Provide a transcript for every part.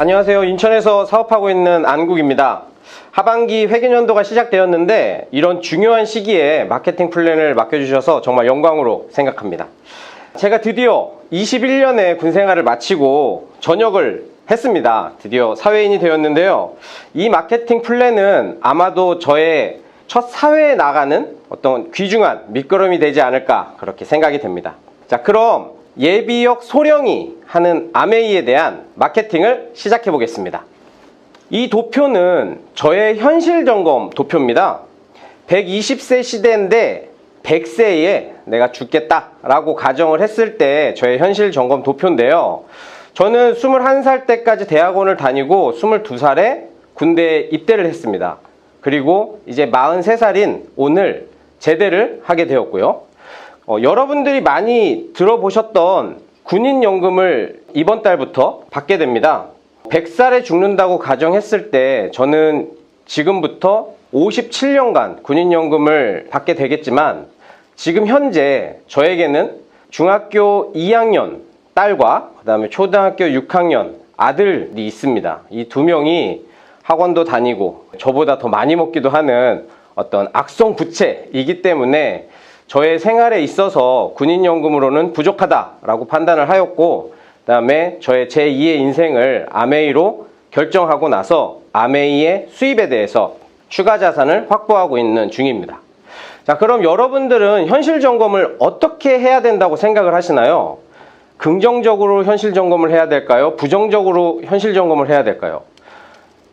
안녕하세요. 인천에서 사업하고 있는 안국입니다. 하반기 회계년도가 시작되었는데 이런 중요한 시기에 마케팅 플랜을 맡겨주셔서 정말 영광으로 생각합니다. 제가 드디어 21년의 군 생활을 마치고 전역을 했습니다. 드디어 사회인이 되었는데요. 이 마케팅 플랜은 아마도 저의 첫 사회에 나가는 어떤 귀중한 밑거름이 되지 않을까 그렇게 생각이 됩니다. 자, 그럼 예비역 소령이 하는 아메이에 대한 마케팅을 시작해 보겠습니다. 이 도표는 저의 현실 점검 도표입니다. 120세 시대인데 100세에 내가 죽겠다라고 가정을 했을 때 저의 현실 점검 도표인데요. 저는 21살 때까지 대학원을 다니고 22살에 군대에 입대를 했습니다. 그리고 이제 43살인 오늘 제대를 하게 되었고요. 어, 여러분들이 많이 들어보셨던 군인연금을 이번 달부터 받게 됩니다. 100살에 죽는다고 가정했을 때 저는 지금부터 57년간 군인연금을 받게 되겠지만 지금 현재 저에게는 중학교 2학년 딸과 그다음에 초등학교 6학년 아들이 있습니다. 이 두 명이 학원도 다니고 저보다 더 많이 먹기도 하는 어떤 악성 부채이기 때문에 저의 생활에 있어서 군인연금으로는 부족하다라고 판단을 하였고 그다음에 저의 제2의 인생을 아메이로 결정하고 나서 아메이의 수입에 대해서 추가 자산을 확보하고 있는 중입니다. 자, 그럼 여러분들은 현실 점검을 어떻게 해야 된다고 생각을 하시나요? 긍정적으로 현실 점검을 해야 될까요? 부정적으로 현실 점검을 해야 될까요?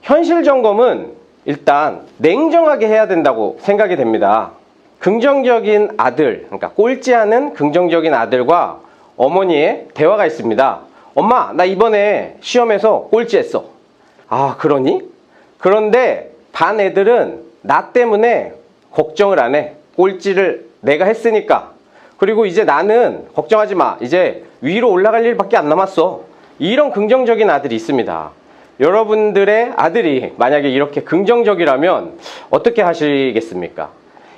현실 점검은 일단 냉정하게 해야 된다고 생각이 됩니다. 긍정적인 아들, 그러니까 꼴찌 하는 긍정적인 아들과 어머니의 대화가 있습니다. 엄마, 나 이번에 시험에서 꼴찌했어. 아, 그러니? 그런데 반 애들은 나 때문에 걱정을 안 해. 꼴찌를 내가 했으니까. 그리고 이제 나는 걱정하지 마. 이제 위로 올라갈 일밖에 안 남았어. 이런 긍정적인 아들이 있습니다. 여러분들의 아들이 만약에 이렇게 긍정적이라면 어떻게 하시겠습니까?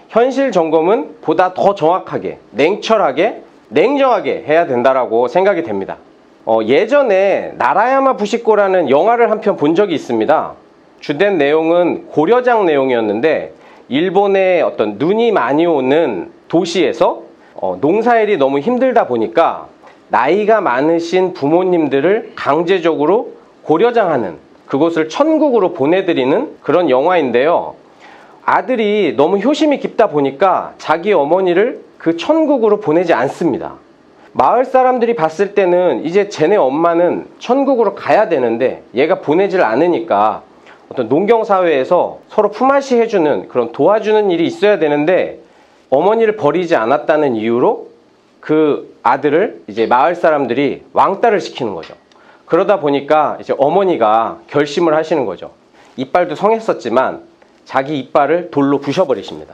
현실 점검은 보다 더 정확하게, 냉철하게, 냉정하게 해야 된다라고 생각이 됩니다. 어, 예전에 나라야마 부시코라는 영화를 한 편 본 적이 있습니다. 주된 내용은 고려장 내용이었는데 일본의 어떤 눈이 많이 오는 도시에서 어, 농사일이 너무 힘들다 보니까 나이가 많으신 부모님들을 강제적으로 고려장하는 그곳을 천국으로 보내드리는 그런 영화인데요. 아들이 너무 효심이 깊다 보니까 자기 어머니를 그 천국으로 보내지 않습니다. 마을 사람들이 봤을 때는 이제 쟤네 엄마는 천국으로 가야 되는데 얘가 보내질 않으니까 어떤 농경 사회에서 서로 품앗이 해주는 그런 도와주는 일이 있어야 되는데 어머니를 버리지 않았다는 이유로 그 아들을 이제 마을 사람들이 왕따를 시키는 거죠. 그러다 보니까 이제 어머니가 결심을 하시는 거죠. 이빨도 성했었지만 자기 이빨을 돌로 부셔버리십니다.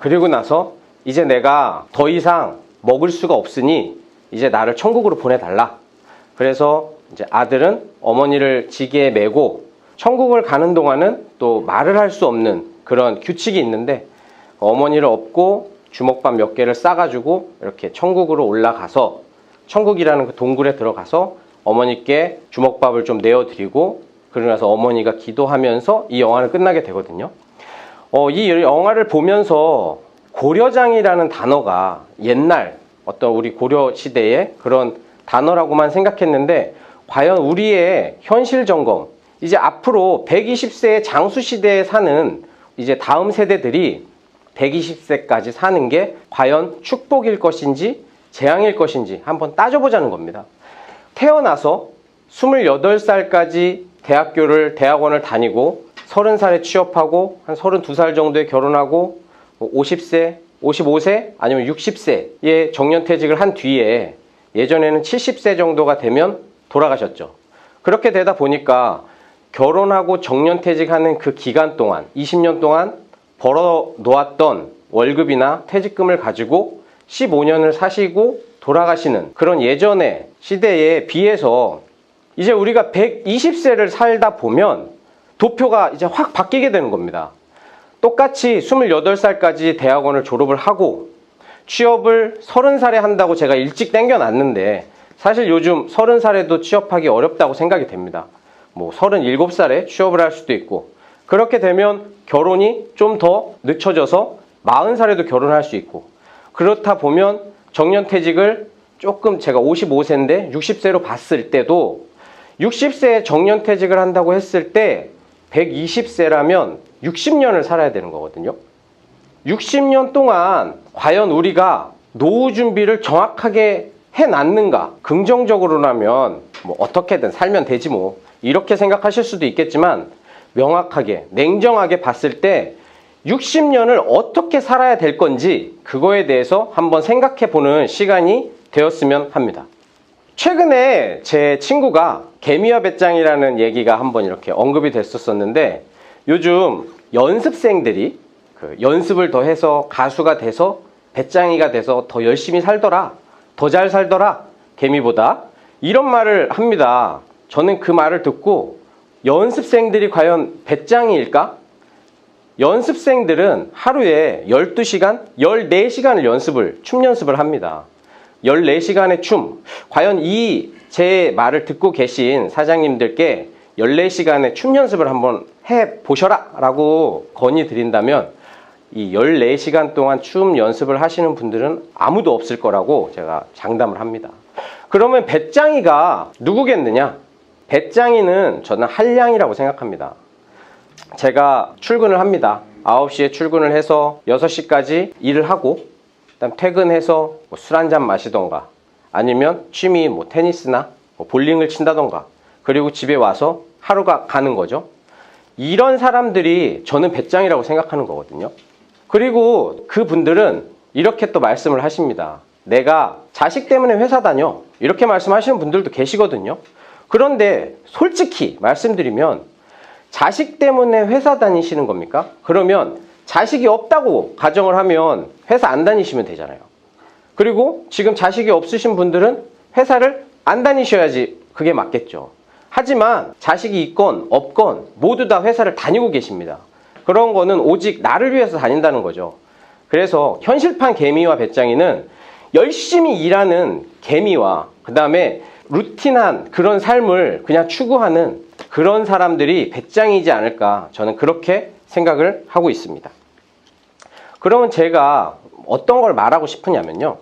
그리고 나서 이제 내가 더 이상 먹을 수가 없으니 이제 나를 천국으로 보내달라. 그래서 이제 아들은 어머니를 지게에 메고 천국을 가는 동안은 또 말을 할 수 없는 그런 규칙이 있는데 어머니를 업고 주먹밥 몇 개를 싸가지고 이렇게 천국으로 올라가서 천국이라는 그 동굴에 들어가서 어머니께 주먹밥을 좀 내어드리고 그러고 나서 어머니가 기도하면서 이 영화는 끝나게 되거든요. 어, 이 영화를 보면서 고려장이라는 단어가 옛날 어떤 우리 고려 시대의 그런 단어라고만 생각했는데 과연 우리의 현실 점검 이제 앞으로 120세의 장수 시대에 사는 이제 다음 세대들이 120세까지 사는 게 과연 축복일 것인지 재앙일 것인지 한번 따져보자는 겁니다. 태어나서 28살까지 대학교를 대학원을 다니고 30살에 취업하고 한 32살 정도에 결혼하고 50세, 55세 아니면 60세에 정년퇴직을 한 뒤에 예전에는 70세 정도가 되면 돌아가셨죠. 그렇게 되다 보니까 결혼하고 정년퇴직하는 그 기간 동안 20년 동안 벌어 놓았던 월급이나 퇴직금을 가지고 15년을 사시고 돌아가시는 그런 예전의 시대에 비해서 이제 우리가 120세를 살다 보면 도표가 이제 확 바뀌게 되는 겁니다. 똑같이 28살까지 대학원을 졸업을 하고 취업을 30살에 한다고 제가 일찍 땡겨놨는데 사실 요즘 30살에도 취업하기 어렵다고 생각이 됩니다. 뭐 37살에 취업을 할 수도 있고 그렇게 되면 결혼이 좀 더 늦춰져서 40살에도 결혼할 수 있고 그렇다 보면 정년퇴직을 조금 제가 55세인데 60세로 봤을 때도 60세에 정년퇴직을 한다고 했을 때 120세라면 60년을 살아야 되는 거거든요. 60년 동안 과연 우리가 노후 준비를 정확하게 해놨는가? 긍정적으로라면 뭐 어떻게든 살면 되지 뭐. 이렇게 생각하실 수도 있겠지만 명확하게, 냉정하게 봤을 때 60년을 어떻게 살아야 될 건지 그거에 대해서 한번 생각해 보는 시간이 되었으면 합니다. 최근에 제 친구가 개미와 배짱이라는 얘기가 한번 이렇게 언급이 됐었었는데 요즘 연습생들이 그 연습을 더 해서 가수가 돼서 배짱이가 돼서 더 열심히 살더라. 더 잘 살더라. 개미보다. 이런 말을 합니다. 저는 그 말을 듣고 연습생들이 과연 배짱이일까? 연습생들은 하루에 12시간, 14시간을 연습을, 춤 연습을 합니다. 14시간의 춤. 과연 이 제 말을 듣고 계신 사장님들께 14시간의 춤 연습을 한번 해 보셔라 라고 건의 드린다면 이 14시간 동안 춤 연습을 하시는 분들은 아무도 없을 거라고 제가 장담을 합니다. 그러면 배짱이가 누구겠느냐? 배짱이는 저는 한량이라고 생각합니다. 제가 출근을 합니다. 9시에 출근을 해서 6시까지 일을 하고 그다음 퇴근해서 뭐 술 한 잔 마시던가 아니면 취미 뭐 테니스나 뭐 볼링을 친다던가 그리고 집에 와서 하루가 가는 거죠. 이런 사람들이 저는 배짱이라고 생각하는 거거든요. 그리고 그 분들은 이렇게 또 말씀을 하십니다. 내가 자식 때문에 회사 다녀. 이렇게 말씀하시는 분들도 계시거든요. 그런데 솔직히 말씀드리면 자식 때문에 회사 다니시는 겁니까? 그러면 자식이 없다고 가정을 하면 회사 안 다니시면 되잖아요. 그리고 지금 자식이 없으신 분들은 회사를 안 다니셔야지 그게 맞겠죠. 하지만 자식이 있건 없건 모두 다 회사를 다니고 계십니다. 그런 거는 오직 나를 위해서 다닌다는 거죠. 그래서 현실판 개미와 배짱이는 열심히 일하는 개미와 그 다음에 루틴한 그런 삶을 그냥 추구하는 그런 사람들이 배짱이지 않을까 저는 그렇게 생각을 하고 있습니다. 그러면 제가 어떤 걸 말하고 싶으냐면요.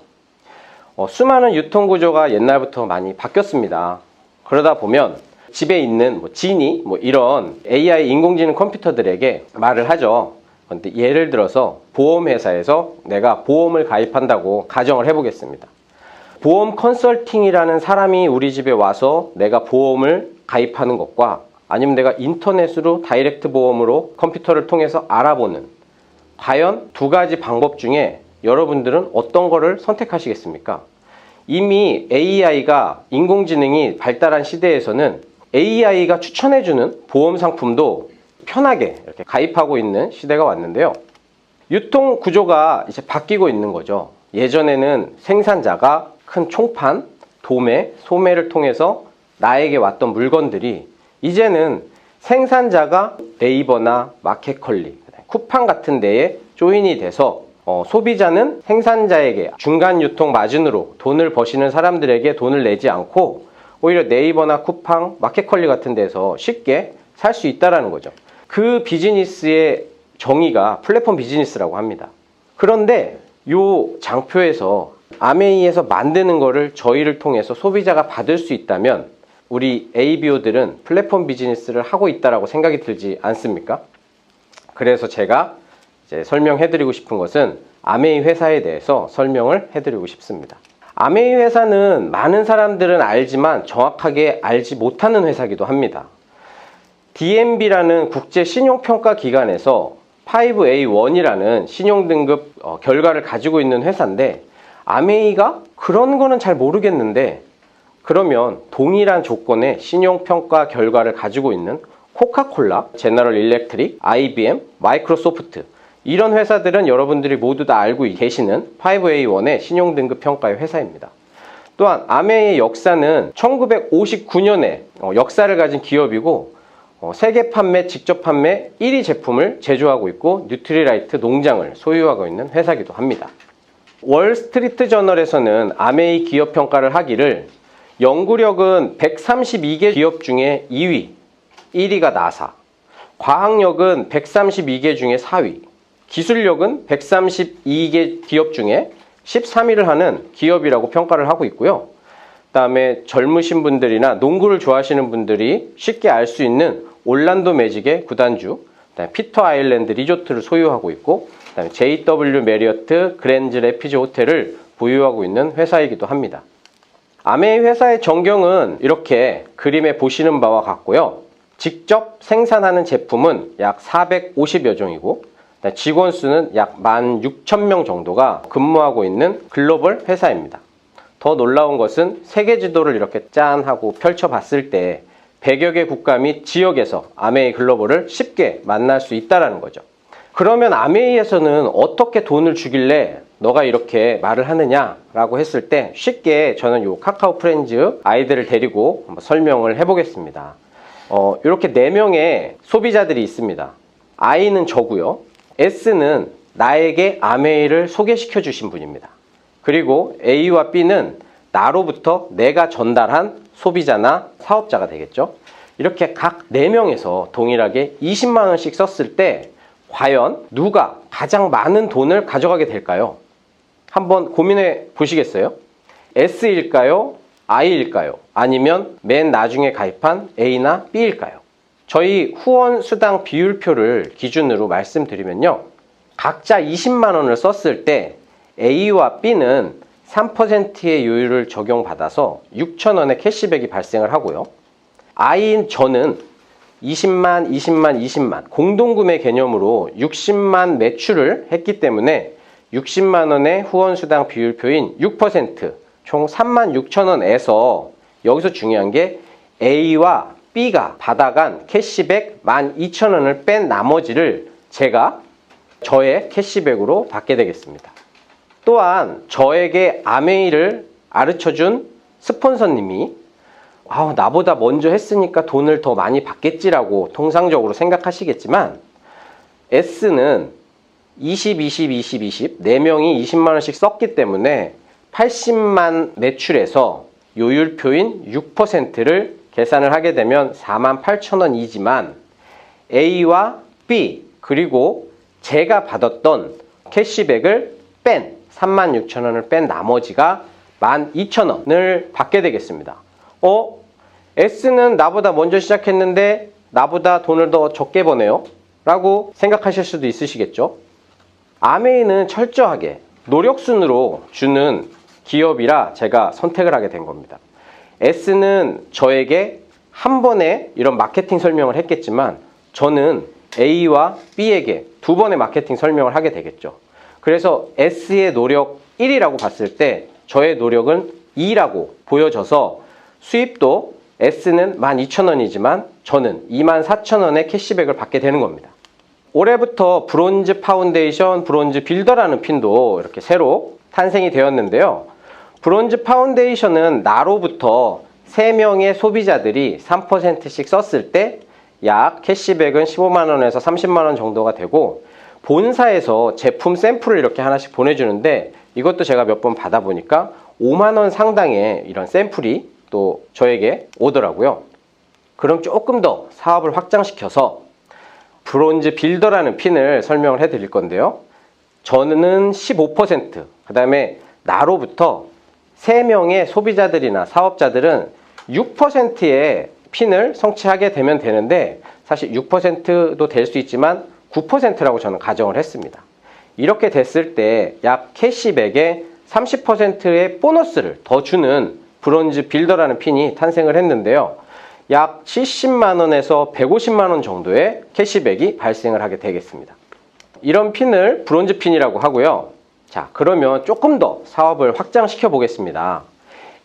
어, 수많은 유통구조가 옛날부터 많이 바뀌었습니다. 그러다 보면 집에 있는 뭐 지니 뭐 이런 AI 인공지능 컴퓨터들에게 말을 하죠. 근데 예를 들어서 보험회사에서 내가 보험을 가입한다고 가정을 해보겠습니다. 보험 컨설팅이라는 사람이 우리 집에 와서 내가 보험을 가입하는 것과 아니면 내가 인터넷으로 다이렉트 보험으로 컴퓨터를 통해서 알아보는 과연 두 가지 방법 중에 여러분들은 어떤 거를 선택하시겠습니까? 이미 AI가 인공지능이 발달한 시대에서는 AI가 추천해주는 보험 상품도 편하게 이렇게 가입하고 있는 시대가 왔는데요. 유통 구조가 이제 바뀌고 있는 거죠. 예전에는 생산자가 큰 총판, 도매, 소매를 통해서 나에게 왔던 물건들이 이제는 생산자가 네이버나 마켓컬리, 쿠팡 같은 데에 조인이 돼서 어, 소비자는 생산자에게 중간 유통 마진으로 돈을 버시는 사람들에게 돈을 내지 않고 오히려 네이버나 쿠팡, 마켓컬리 같은 데서 쉽게 살 수 있다라는 거죠. 그 비즈니스의 정의가 플랫폼 비즈니스라고 합니다. 그런데 요 장표에서 아메이에서 만드는 거를 저희를 통해서 소비자가 받을 수 있다면 우리 ABO들은 플랫폼 비즈니스를 하고 있다라고 생각이 들지 않습니까? 그래서 제가 이제 설명해드리고 싶은 것은 아메이 회사에 대해서 설명을 해드리고 싶습니다. 아메이 회사는 많은 사람들은 알지만 정확하게 알지 못하는 회사기도 합니다. DMB라는 국제 신용평가 기관에서 5A1이라는 신용등급 어, 결과를 가지고 있는 회사인데 아메이가 그런 거는 잘 모르겠는데 그러면 동일한 조건의 신용평가 결과를 가지고 있는 코카콜라, 제너럴 일렉트릭, IBM, 마이크로소프트 이런 회사들은 여러분들이 모두 다 알고 계시는 5A1의 신용등급 평가의 회사입니다. 또한 아메의 역사는 1959년에 어, 역사를 가진 기업이고 어, 세계 판매, 직접 판매 1위 제품을 제조하고 있고 뉴트리라이트 농장을 소유하고 있는 회사이기도 합니다. 월스트리트 저널에서는 아메이 기업 평가를 하기를 연구력은 132개 기업 중에 2위, 1위가 나사. 과학력은 132개 중에 4위. 기술력은 132개 기업 중에 13위를 하는 기업이라고 평가를 하고 있고요. 그다음에 젊으신 분들이나 농구를 좋아하시는 분들이 쉽게 알 수 있는 올란도 매직의 구단주, 피터 아일랜드 리조트를 소유하고 있고, 그다음에 JW 메리어트 그랜즈 레피즈 호텔을 보유하고 있는 회사이기도 합니다. 아메이 회사의 전경은 이렇게 그림에 보시는 바와 같고요. 직접 생산하는 제품은 약 450여 종이고 직원 수는 약 16,000명 정도가 근무하고 있는 글로벌 회사입니다. 더 놀라운 것은 세계 지도를 이렇게 짠 하고 펼쳐봤을 때 100여 개 국가 및 지역에서 아메이 글로벌을 쉽게 만날 수 있다는 거죠. 그러면 아메이에서는 어떻게 돈을 주길래 너가 이렇게 말을 하느냐라고 했을 때 쉽게 저는 요 카카오 프렌즈 아이들을 데리고 설명을 해보겠습니다. 어, 이렇게 네 명의 소비자들이 있습니다. I는 저고요. S는 나에게 아메이를 소개시켜 주신 분입니다. 그리고 A와 B는 나로부터 내가 전달한 소비자나 사업자가 되겠죠. 이렇게 각 4명에서 동일하게 20만 원씩 썼을 때 과연 누가 가장 많은 돈을 가져가게 될까요? 한번 고민해 보시겠어요? S일까요? I일까요? 아니면 맨 나중에 가입한 A나 B일까요? 저희 후원 수당 비율표를 기준으로 말씀드리면요. 각자 20만 원을 썼을 때 A와 B는 3%의 요율을 적용받아서 6천 원의 캐시백이 발생을 하고요. I인 저는 20만, 20만, 20만 공동구매 개념으로 60만 매출을 했기 때문에 60만 원의 후원 수당 비율표인 6%총 3만 6천 원에서 여기서 중요한 게 A와 B가 받아간 캐시백 1만 2천 원을 뺀 나머지를 제가 저의 캐시백으로 받게 되겠습니다. 또한 저에게 아메이를 가르쳐준 스폰서님이 아, 나보다 먼저 했으니까 돈을 더 많이 받겠지라고 통상적으로 생각하시겠지만 S는 20, 20, 20, 20 4명이 20만 원씩 썼기 때문에 80만 매출에서 요율표인 6%를 계산을 하게 되면 4만 8천 원이지만 A와 B 그리고 제가 받았던 캐시백을 뺀 3만 6천 원을 뺀 나머지가 1만 2천 원을 받게 되겠습니다. 어? S는 나보다 먼저 시작했는데 나보다 돈을 더 적게 버네요? 라고 생각하실 수도 있으시겠죠? 아메이는 철저하게 노력순으로 주는 기업이라 제가 선택을 하게 된 겁니다. S는 저에게 한 번에 이런 마케팅 설명을 했겠지만 저는 A와 B에게 두 번의 마케팅 설명을 하게 되겠죠. 그래서 S의 노력 1이라고 봤을 때 저의 노력은 2라고 보여져서 수입도 S는 12,000원이지만 저는 24,000원의 캐시백을 받게 되는 겁니다. 올해부터 브론즈 파운데이션, 브론즈 빌더라는 핀도 이렇게 새로 탄생이 되었는데요. 브론즈 파운데이션은 나로부터 3명의 소비자들이 3%씩 썼을 때 약 캐시백은 15만원에서 30만원 정도가 되고 본사에서 제품 샘플을 이렇게 하나씩 보내주는데 이것도 제가 몇 번 받아보니까 5만원 상당의 이런 샘플이 또 저에게 오더라고요. 그럼 조금 더 사업을 확장시켜서 브론즈 빌더라는 핀을 설명을 해 드릴 건데요. 저는 15%, 그 다음에 나로부터 3명의 소비자들이나 사업자들은 6%의 핀을 성취하게 되면 되는데 사실 6%도 될 수 있지만 9%라고 저는 가정을 했습니다. 이렇게 됐을 때 약 캐시백에 30%의 보너스를 더 주는 브론즈 빌더라는 핀이 탄생을 했는데요. 약 70만 원에서 150만 원 정도의 캐시백이 발생을 하게 되겠습니다. 이런 핀을 브론즈 핀이라고 하고요. 자, 그러면 조금 더 사업을 확장시켜 보겠습니다.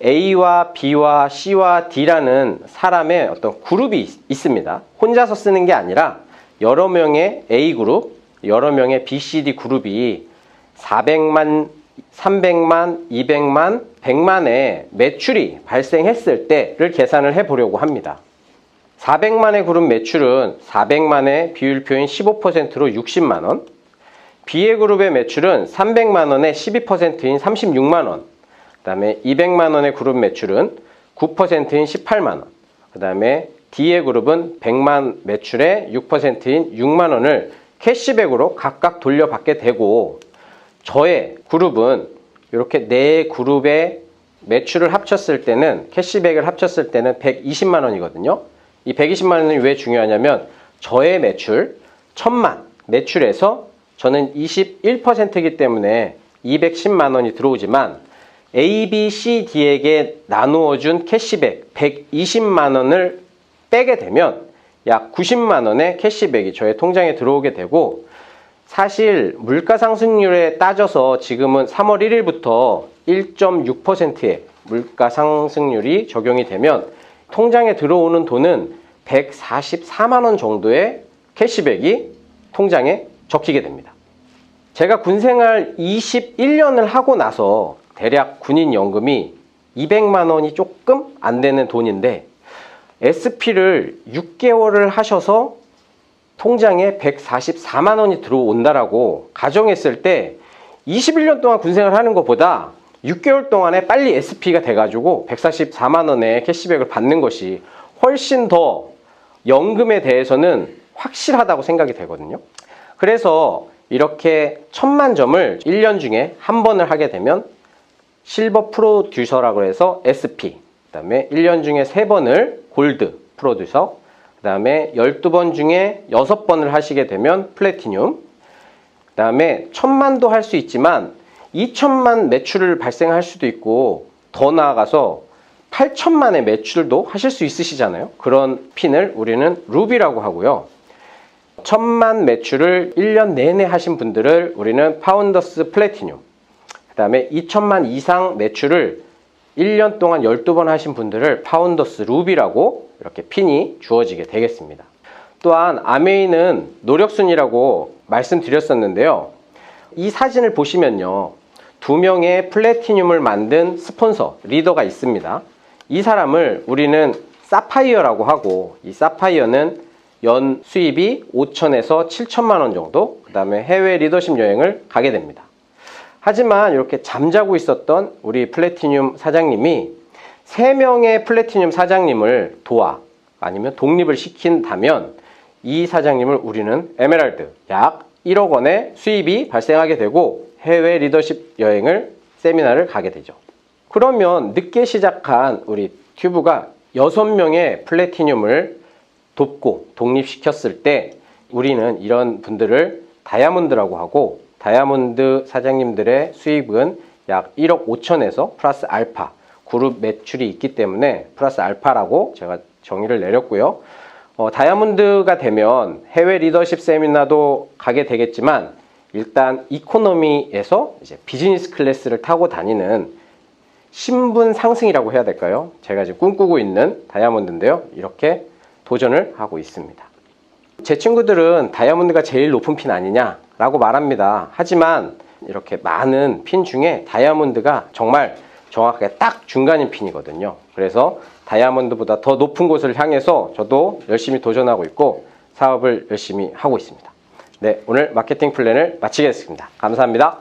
A와 B와 C와 D라는 사람의 어떤 그룹이 있- 있습니다. 혼자서 쓰는 게 아니라 여러 명의 A 그룹, 여러 명의 B, C, D 그룹이 400만, 300만, 200만, 100만의 매출이 발생했을 때를 계산을 해 보려고 합니다. 400만의 그룹 매출은 400만의 비율표인 15%로 60만 원, B의 그룹의 매출은 300만 원의 12%인 36만 원, 그다음에 200만 원의 그룹 매출은 9%인 18만 원, 그다음에 D의 그룹은 100만 매출의 6%인 6만 원을 캐시백으로 각각 돌려받게 되고 저의 그룹은 이렇게 네 그룹의 매출을 합쳤을 때는 캐시백을 합쳤을 때는 120만 원이거든요. 이 120만 원이 왜 중요하냐면 저의 매출 1000만 매출에서 저는 21%이기 때문에 210만 원이 들어오지만 A, B, C, D에게 나누어 준 캐시백 120만 원을 빼게 되면 약 90만 원의 캐시백이 저의 통장에 들어오게 되고 사실 물가 상승률에 따져서 지금은 3월 1일부터 1.6%의 물가 상승률이 적용이 되면 통장에 들어오는 돈은 144만 원 정도의 캐시백이 통장에 적히게 됩니다. 제가 군생활 21년을 하고 나서 대략 군인 연금이 200만 원이 조금 안 되는 돈인데 SP를 6개월을 하셔서 통장에 144만 원이 들어온다라고 가정했을 때 21년 동안 군생활 하는 것보다 6개월 동안에 빨리 SP가 돼가지고 144만 원의 캐시백을 받는 것이 훨씬 더 연금에 대해서는 확실하다고 생각이 되거든요. 그래서 이렇게 천만 점을 1년 중에 한 번을 하게 되면 실버 프로듀서라고 해서 SP, 그 다음에 1년 중에 3번을 골드 프로듀서, 그 다음에 12번 중에 6번을 하시게 되면 플래티늄, 그 다음에 천만도 할 수 있지만 2천만 매출을 발생할 수도 있고 더 나아가서 8천만의 매출도 하실 수 있으시잖아요. 그런 핀을 우리는 루비라고 하고요. 천만 매출을 1년 내내 하신 분들을 우리는 파운더스 플래티늄, 그 다음에 2천만 이상 매출을 1년 동안 12번 하신 분들을 파운더스 루비라고 이렇게 핀이 주어지게 되겠습니다. 또한 아메이는 노력순이라고 말씀드렸었는데요. 이 사진을 보시면요. 두 명의 플래티늄을 만든 스폰서, 리더가 있습니다. 이 사람을 우리는 사파이어라고 하고 이 사파이어는 연 수입이 5천에서 7천만 원 정도, 그 다음에 해외 리더십 여행을 가게 됩니다. 하지만 이렇게 잠자고 있었던 우리 플래티늄 사장님이 세 명의 플래티늄 사장님을 도와 아니면 독립을 시킨다면 이 사장님을 우리는 에메랄드 약 1억 원의 수입이 발생하게 되고 해외 리더십 여행을 세미나를 가게 되죠. 그러면 늦게 시작한 우리 튜브가 6명의 플래티늄을 돕고 독립시켰을 때 우리는 이런 분들을 다이아몬드라고 하고 다이아몬드 사장님들의 수입은 약 1억 5천에서 플러스 알파 그룹 매출이 있기 때문에 플러스 알파라고 제가 정의를 내렸고요. 어, 다이아몬드가 되면 해외 리더십 세미나도 가게 되겠지만 일단 이코노미에서 이제 비즈니스 클래스를 타고 다니는 신분 상승이라고 해야 될까요? 제가 지금 꿈꾸고 있는 다이아몬드인데요. 이렇게 도전을 하고 있습니다. 제 친구들은 다이아몬드가 제일 높은 핀 아니냐라고 말합니다. 하지만 이렇게 많은 핀 중에 다이아몬드가 정말 정확하게 딱 중간인 핀이거든요. 그래서 다이아몬드보다 더 높은 곳을 향해서 저도 열심히 도전하고 있고 사업을 열심히 하고 있습니다. 네, 오늘 마케팅 플랜을 마치겠습니다. 감사합니다.